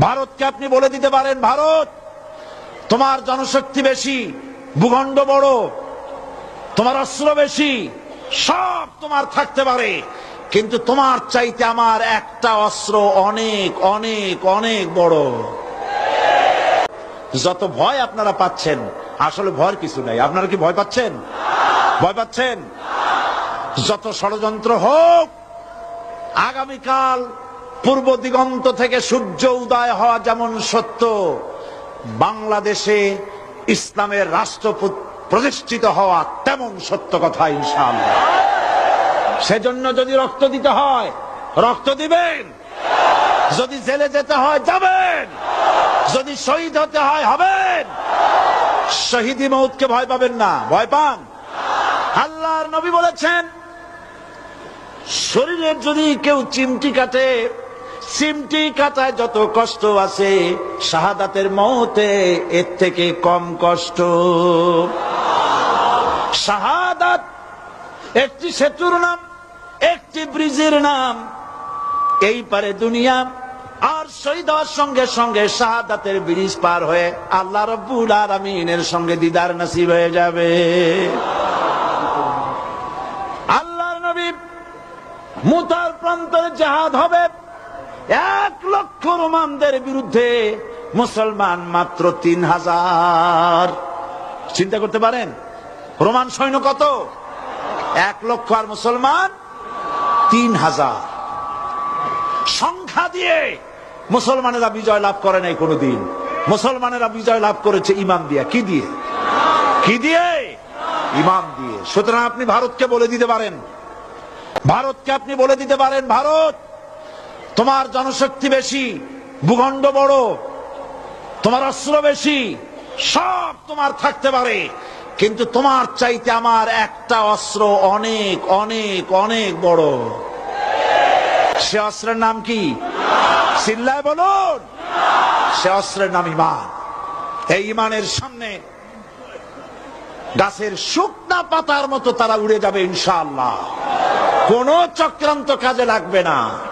ভারতকে আপনি বলে দিতে পারেন, ভারত, তোমার জনশক্তি বেশি, ভূখণ্ড বড়, তোমার অস্ত্র বেশি, সব তোমার থাকতে পারে। কিন্তু তোমার চাইতে আমার একটা অস্ত্র অনেক অনেক অনেক বড়। যত ভয় আপনারা পাচ্ছেন, আসলে ভয়ের কিছু নাই। আপনারা কি ভয় পাচ্ছেন? ভয় পাচ্ছেন? যত ষড়যন্ত্র হোক, আগামীকাল পূর্ব দিগন্ত থেকে সূর্য উদয় হওয়া যেমন সত্য, বাংলাদেশে ইসলামের রাষ্ট্রপুত প্রতিষ্ঠিত হওয়া তেমন সত্য কথা ইনশাআল্লাহ। সেজন্য যদি রক্ত দিতে হয়, রক্ত দিবেন। যদি জেলে যেতে হয়, যাবেন। যদি শহীদ হতে হয়, হবেন। শহীদি মৌতকে ভয় পাবেন না, ভয় পান। আল্লাহর নবী বলেছেন শরীরের যদি কেউ চিমটি কাটে চিমটি কাটায় যত কষ্ট আছে, শাহাদাতের মতে এর থেকে কম কষ্ট। শাহাদাত, একটি সেতুর নাম, একটি ব্রিজের নাম। এই পারে দুনিয়া, আর শহীদ হওয়ার সঙ্গে সঙ্গে শাহাদাতের ব্রিজ পার হয়ে আল্লাহ রব্বুল আলমিনের সঙ্গে দিদার নাসিব হয়ে যাবে। আল্লাহর নবী মুতার প্রান্তরে জাহাদ হবে। লক্ষ রোমানদের বিরুদ্ধে মুসলমান মাত্র তিন হাজার। চিন্তা করতে পারেন? রোমান সৈন্য কত? এক লক্ষ আর মুসলমান তিন হাজার। সংখ্যা দিয়ে মুসলমানেরা বিজয় লাভ করে নাই কোনোদিন। মুসলমানেরা বিজয় লাভ করেছে ইমাম দিয়া। কি দিয়ে? কি দিয়ে? ইমাম দিয়ে। সুতরাং আপনি ভারতকে বলে দিতে পারেন। ভারতকে আপনি বলে দিতে পারেন, ভারত। তোমার জনশক্তি বেশি, ভূখণ্ড বড়, তোমার অস্ত্র বেশি, সব তোমার থাকতে পারে। কিন্তু তোমার চাইতে আমার একটা অস্ত্র অনেক অনেক অনেক বড়। সে অস্ত্রের নাম কি? চিল্লায় বলুন। সে অস্ত্রের নাম ইমান। এই ইমানের সামনে গাছের শুকনা পাতার মতো তারা উড়ে যাবে ইনশাআল্লাহ। কোন চক্রান্ত কাজে লাগবে না।